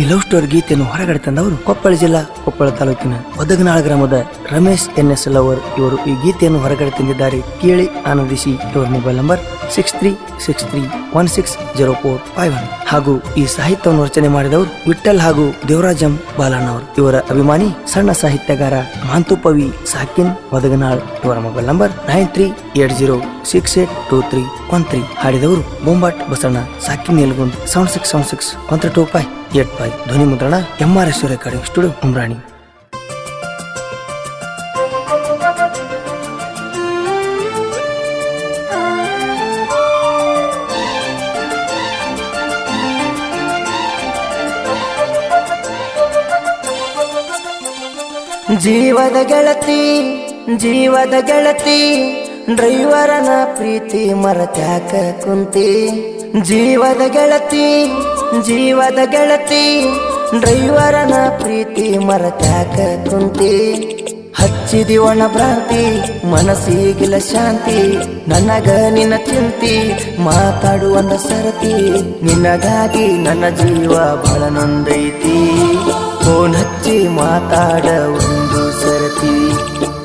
ಈ love story ಗೀತೆಯನ್ನು ಹೊರಗಡೆ ತಂದವರು ಕೊಪ್ಪಳ ಜಿಲ್ಲಾ ಕೊಪ್ಪಳ ತಾಲೂಕಿನ ಒದಗನಾಳ ಗ್ರಾಮದ ರಮೇಶ್ ಎನ್ ಎಸ್ ಲವರ್. ಇವರು ಈ ಗೀತೆಯನ್ನು ಹೊರಗಡೆ ತಂದಿದ್ದಾರೆ. ಕೇಳಿ ಆನಂದಿಸಿ. ಇವರ mobile number six three six three one six zero four five one ಹಾಗೂ ಈ ಸಾಹಿತ್ಯವನ್ನು ರಚನೆ ಮಾಡಿದವರು ವಿಠಲ್ ಹಾಗೂ ದೇವರಾಜಂ ಬಾಲಣ್ಣವರು. ಇವರ ಅಭಿಮಾನಿ ಸಣ್ಣ ಸಾಹಿತ್ಯಗಾರ ಮಾಂತುಪವಿ ಸಾಕಿನ್ ಮದಗನಾಳ್ ಇವರ mobile number nine three eight zero six eight two three one three ಹಾಡಿದವರು ಬೊಂಬಾಟ್ Basanna, ಸಾಕಿನ್ Nilgund seven six seven six one three two five eight five. ಧ್ವನಿ ಮುದ್ರಣ M R S recording studio Umrani. ಜೀವದ ಗೆಳತಿ ಜೀವದ ಗೆಳತಿ, ಡ್ರೈವರನ ಪ್ರೀತಿ ಮರತ್ಯಾಕ ಕುಂತಿ. ಜೀವದ ಗೆಳತಿ ಜೀವದ ಗೆಳತಿ, ಡ್ರೈವರನ ಪ್ರೀತಿ ಮರತ್ಯಾಕ ಕುಂತಿ. ಹಚ್ಚಿದಿ ಒಣ ಭ್ರಾಂತಿ, ಮನಸ್ಸಿಗಿಲ್ಲ ಶಾಂತಿ, ನನಗ ನಿನ್ನ ಚಿಂತಿ, ಮಾತಾಡುವನ ಸರತಿ, ನಿನಗಾಗಿ ನನ್ನ ಜೀವ ಬಹಳ ನೊಂದೈತಿ. ಫೋನ್ ಹಚ್ಚಿ ಮಾತಾಡ ಒಂದು ಸರತಿ.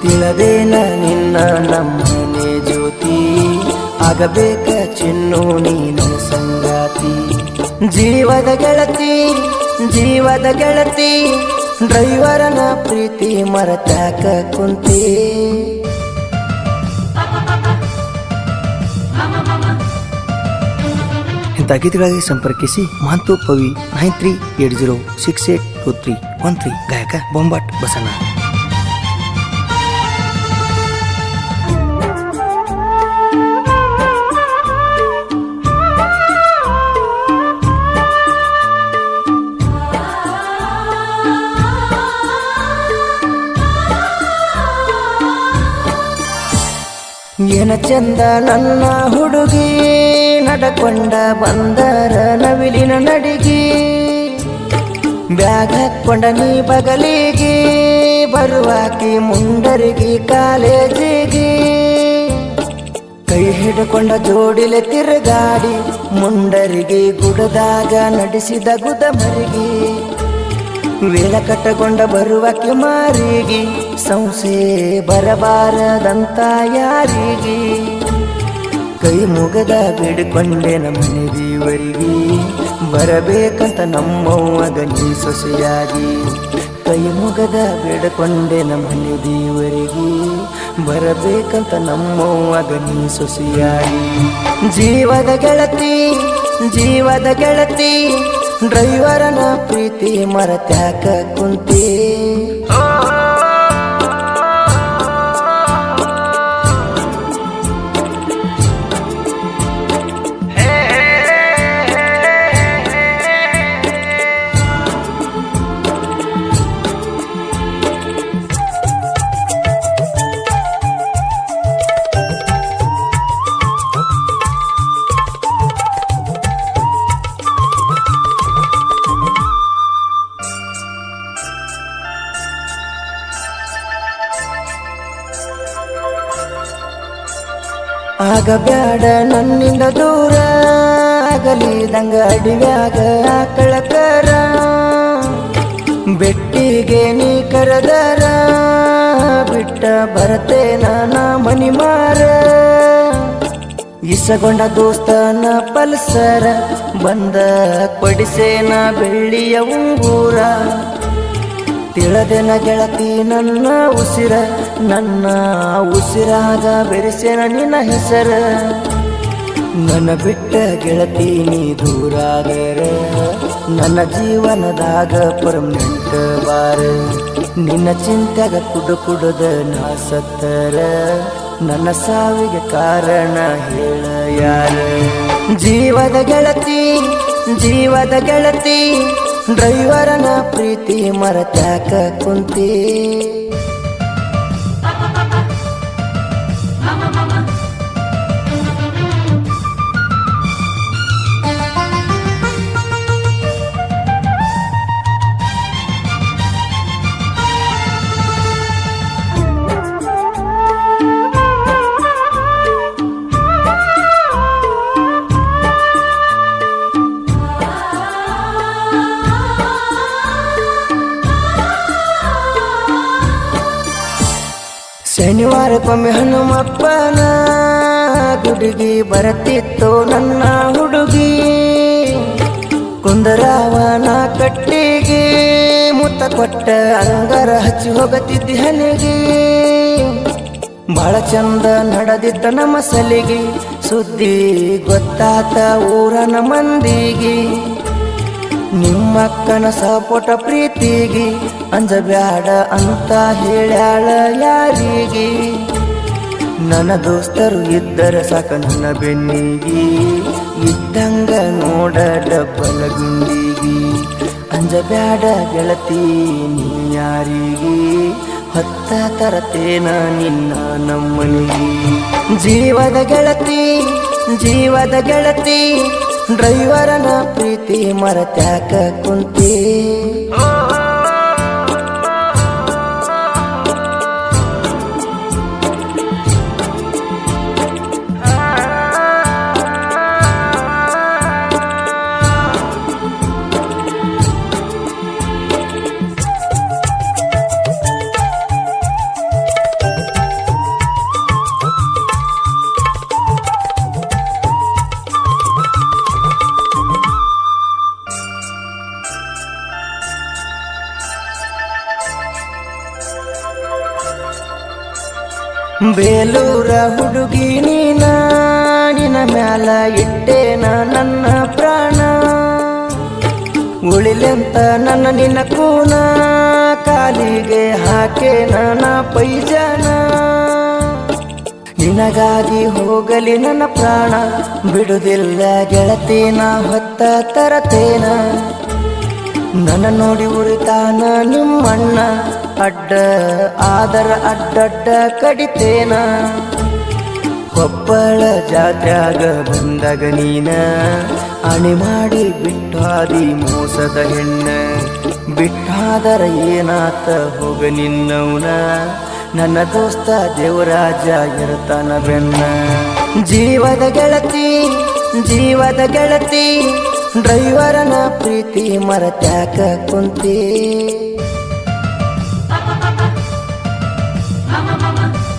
ತಿಳದೇನ ನಿನ್ನ ನಮ್ಮನೆ ಜ್ಯೋತಿ. ಆಗಬೇಕ ಚಿನ್ನು ನೀನ ಸಂಗಾತಿ. ಜೀವದ ಗೆಳತಿ ಜೀವದ ಗೆಳತಿ. ಡ್ರೈವರನ ಪ್ರೀತಿ ಮರತಾಕ ಕುಂತಿ. ಇಂಥ ಗೀತೆಗಳಿಗೆ ಸಂಪರ್ಕಿಸಿ Mahanto Pavi nine three eight zero six eight two three. One three ಗಾಯಕ ಬೊಂಬಾಟ್ ಬಸಣ್ಣ ಏನ ಚಂದ ನನ್ನ ಹುಡುಗಿ ನಡಕೊಂಡ ಬಂದರ ನವಿಲಿನ ನಡಿಗಿ. ಹಾಕೊಂಡ ನೀ ಬಗಲಿಗೆ, ಬರುವಾಕಿ ಮುಂಡರಿಗೆ, ಕಾಲೇಜಿಗೆ. ಕೈ ಹಿಡ್ಕೊಂಡ ಜೋಡಿಲೆ ತಿರುಗಾಡಿ, ಮುಂಡರಿಗೆ, ಗುಡದಾಗ ನಡೆಸಿದ ಗುದ ಮರಿಗೆ ವೇಲ ಕಟ್ಟಕೊಂಡ ಬರುವಕ್ಕೆ ಮಾರಿಗೆ, ಸಂಸೆ ಬರಬಾರದಂತ ಯಾರಿಗೆ. ಕೈ ಮುಗದ ಬಿಡ್ಕೊಂಡೆ ನಮ್ಮ ದೇವರಿಗೆ ಬರಬೇಕಂತ ನಮ್ಮವ್ವಗ ನೀ ಸೊಸೆಯಾಗಿ. ಕೈ ಮುಗದ ಬೇಡಕೊಂಡೆ ನಮ್ಮನೆ ದೇವರಿಗೆ. ಬರಬೇಕಂತ ನಮ್ಮವ್ವಗ ನೀ ಸೊಸೆಯಾಗಿ. ಜೀವದ ಗೆಳತಿ ಜೀವದ ಗೆಳತಿ, ಡ್ರೈವರನ ಪ್ರೀತಿ ಮರತ್ಯಾಕ ಕುಂತಿ. ಆಗ ಬ್ಯಾಡ ನನ್ನಿಂದ ದೂರ ಆಗಲಿದಂಗ ಅಡಿವ್ಯಾಗ ಆಕಳ ಕರ. ಬೆಟ್ಟಿಗೆ ನೀ ಕರೆದರ, ಬಿಟ್ಟ ಬರತೆ ನಾ ಮನಿ ಮಾರ. ಇಸಗೊಂಡ ದೋಸ್ತನ ಪಲ್ಸರ, ಬಂದ ಕೊಡಿಸೇನ ಬೆಳ್ಳಿಯ ಉಂಗೂರ. ತಿಳದೆನ ಗೆಳತಿ, ನನ್ನ ಉಸಿರ, ನನ್ನ ಉಸಿರಾದ ಬೆರೆಸೆನ ನಿನ್ನ ಹೆಸರ. ನನ್ನ ಬಿಟ್ಟ ಗೆಳತಿ, ನೀ ದೂರಾದರೆ ನನ್ನ ಜೀವನದಾಗ ಪರ್ಮನೆಂಟ್ ಬಾರ. ನಿನ್ನ ಚಿಂತೆಗ ಕುಡು ಕುಡದ ನಾ ಸತ್ತರ. ನನ್ನ ಸಾವಿಗೆ ಕಾರಣ ಹೇಳ ಯಾರ. ಜೀವದ ಗೆಳತಿ ಜೀವದ ಗೆಳತಿ ಡ್ರೈವರನ ಪ್ರೀತಿ ಮರತ್ಯಾಕ ಕುಂತಿ. ಶನಿವಾರಕ್ಕೊಮ್ಮೆ ಹನುಮಪ್ಪನ ಗುಡುಗಿ ಬರತಿತ್ತು ನನ್ನ ಹುಡುಗಿ. ಕುಂದರಾವನ ಕಟ್ಟಿಗೆ ಮುತ್ತ ಕೊಟ್ಟ ಅಂಗರ ಹಚ್ಚಿ ಹೋಗತಿದ್ದಿ ಹನಿಗೆ. ಬಹಳ ಚಂದ ನಡೆದಿದ್ದ ನಮ್ಮ ಸಲಿಗೆ, ಸುದ್ದಿ ಗೊತ್ತಾತ ಊರನ ಮಂದಿಗೆ. ನಿಮ್ಮಕ್ಕನ ಸಪೋಟ ಪ್ರೀತಿಗೆ, ಅಂಜಬ್ಯಾಡ ಅಂತ ಹೇಳ್ಯಾಳ ಯಾರಿಗೆ. ನನ್ನ ದೋಸ್ತರು ಇದ್ದರ ಸಾಕ ನನ್ನ ಬೆನ್ನಿಗೆ, ಇದ್ದಂಗ ನೋಡ ಡಬ್ಬಲ ಗುಂಡಿಗೆ. ಅಂಜಬ್ಯಾಡ ಗೆಳತಿ, ನೀ ಯಾರಿಗೆ, ಹತ್ತ ತರತೇನ ನಿನ್ನ ನಮ್ಮನಿಗೆ. ಜೀವದ ಗೆಳತಿ ಜೀವದ ಗೆಳತಿ ಡ್ರೈವರನ ಪ್ರೀತಿ ಮರತ್ಯಾಕ ಕುಂತಿ. ಬೇಲೂರ ಹುಡುಗಿ ನೀನಾಡಿನ ನಿನ ಮ್ಯಾಲ ಇಟ್ಟೇನ ನನ್ನ ಪ್ರಾಣ. ಉಳಿಲೆಂತ ನನ್ನ ನಿನ್ನ ಕೂನ, ಕಾಲಿಗೆ ಹಾಕೇನ ನಾ ಪೈಜಾನ. ನಿನಗಾಗಿ ಹೋಗಲಿ ನನ್ನ ಪ್ರಾಣ, ಬಿಡುದಿಲ್ಲ ಗೆಳತೇನ ಹೊತ್ತ ತರತೇನ. ನನ್ನ ನೋಡಿ ಉಳಿತಾನ ನಿಮ್ಮಣ್ಣ ಅಡ್ಡ ಆದರ ಅಡ್ಡಡ್ಡ ಕಡಿತೇನ. ಕೊಪ್ಪಳ ಜಾತ್ಯಾಗ ಬಂದಾಗ ನೀನ ಅಣಿ ಮಾಡಿ ಬಿಟ್ಟಾದಿ ಮೋಸದ ಹೆಣ್ಣ. ಬಿಟ್ಟಾದರ ಏನಾತ ಹೋಗ ನಿನ್ನವನ. ನನ್ನ ದೋಸ್ತ ದೇವರಾಜ ಇರ್ತಾನ ಬೆನ್ನ. ಜೀವದ ಗೆಳತಿ ಜೀವದ ಗೆಳತಿ, ಡ್ರೈವರನ ಪ್ರೀತಿ ಮರತ್ಯಾಕ ಕುಂತಿ. mama, mama.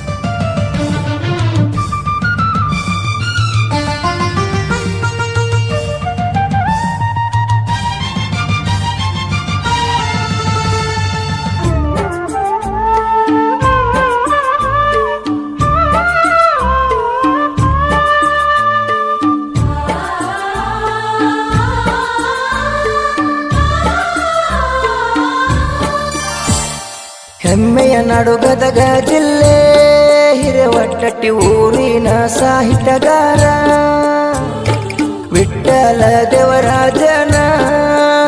ಹೆಮ್ಮೆಯ ನಡುಗದಗ ಜಿಲ್ಲೆ, ಹಿರವಟ್ಟಟ್ಟಿ ಊರಿನ ಸಾಹಿತ್ಯಗಾರ. ವಿಠಲ ದೇವರಾಜನ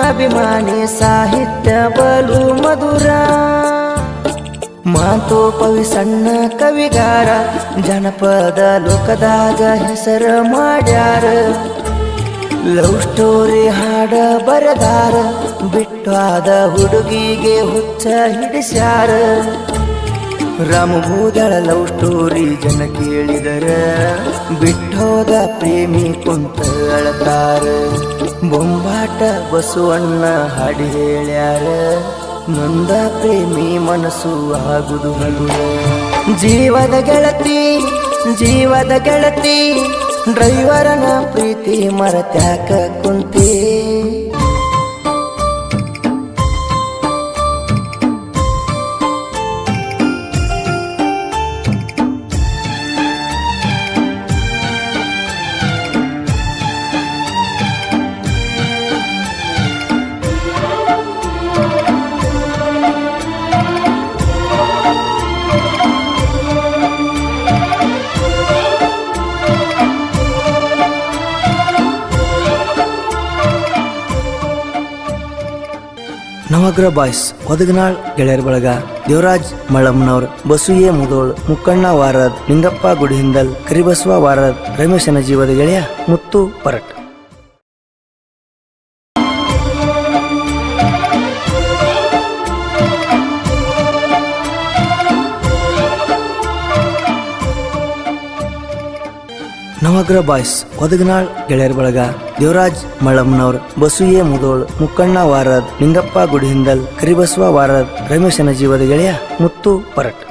ಅಭಿಮಾನಿ ಸಾಹಿತ್ಯ ಬಲು ಮಧುರ. ಮಾತು ಪವಿ ಸಣ್ಣ ಕವಿಗಾರ, ಜನಪದ ಲೋಕದಾಗ ಹೆಸರು ಮಾಡ್ಯಾರ. ಲವ್ ಸ್ಟೋರಿ ಹಾಡ ಬರದಾರ ಬಿಟ್ಟಾದ ಹುಡುಗಿಗೆ ಹುಚ್ಚ ಹಿಡಿಸ್ಯಾರ. ರಾಮಭೂದಳ ಲವ್ ಸ್ಟೋರಿ ಜನ ಕೇಳಿದರ ಬಿಟ್ಟೋದ ಪ್ರೇಮಿ ಕುಂತ ಅಳತಾರ. ಬೊಂಬಾಟ ಬಸವಣ್ಣ ಹಾಡಿ ಹೇಳ್ಯಾರ, ನೊಂದ ಪ್ರೇಮಿ ಮನಸ್ಸು ಆಗುದು ಹಗುರ. ಜೀವದ ಗೆಳತಿ ಜೀವದ ಗೆಳತಿ ಡ್ರೈವರನ ಪ್ರೀತಿ ಮರತ್ಯಾಕ ಕುಂತಿ. ನವಗ್ರ ಬಾಯ್ಸ್ ಒದಗನಾಳ್ ಗೆಳೆಯರ ಬಳಗ ದೇವರಾಜ್ ಮಳಮ್ನವ್ರ ಬಸುಯೆ ಮುದೋಳ್, ಮುಕ್ಕಣ್ಣ ವಾರದ್ ನಿಂಗಪ್ಪ ಗುಡಿಹಿಂದಲ್, ಕರಿಬಸವ ವಾರದ್ ರಮೇಶನ ಜೀವದ ಗೆಳೆಯ ಮುತ್ತು ಪರಟ್. ನವಗ್ರ ಬಾಯ್ಸ್ ಒದಗನಾಳ್ ಗೆಳೆಯರ ಬಳಗ ದೇವರಾಜ್ ಮಳಮ್ನವ್ರ ಬಸುಯೆ ಮುದೋಳ್, ಮುಕ್ಕಣ್ಣ ವಾರದ್ ನಿಂಗಪ್ಪ ಗುಡಿಹಿಂದಲ್, ಕರಿಬಸವ ವಾರದ್ ರಮೇಶನ ಜೀವದ ಗೆಳೆಯ ಮುತ್ತು ಪರಟ್.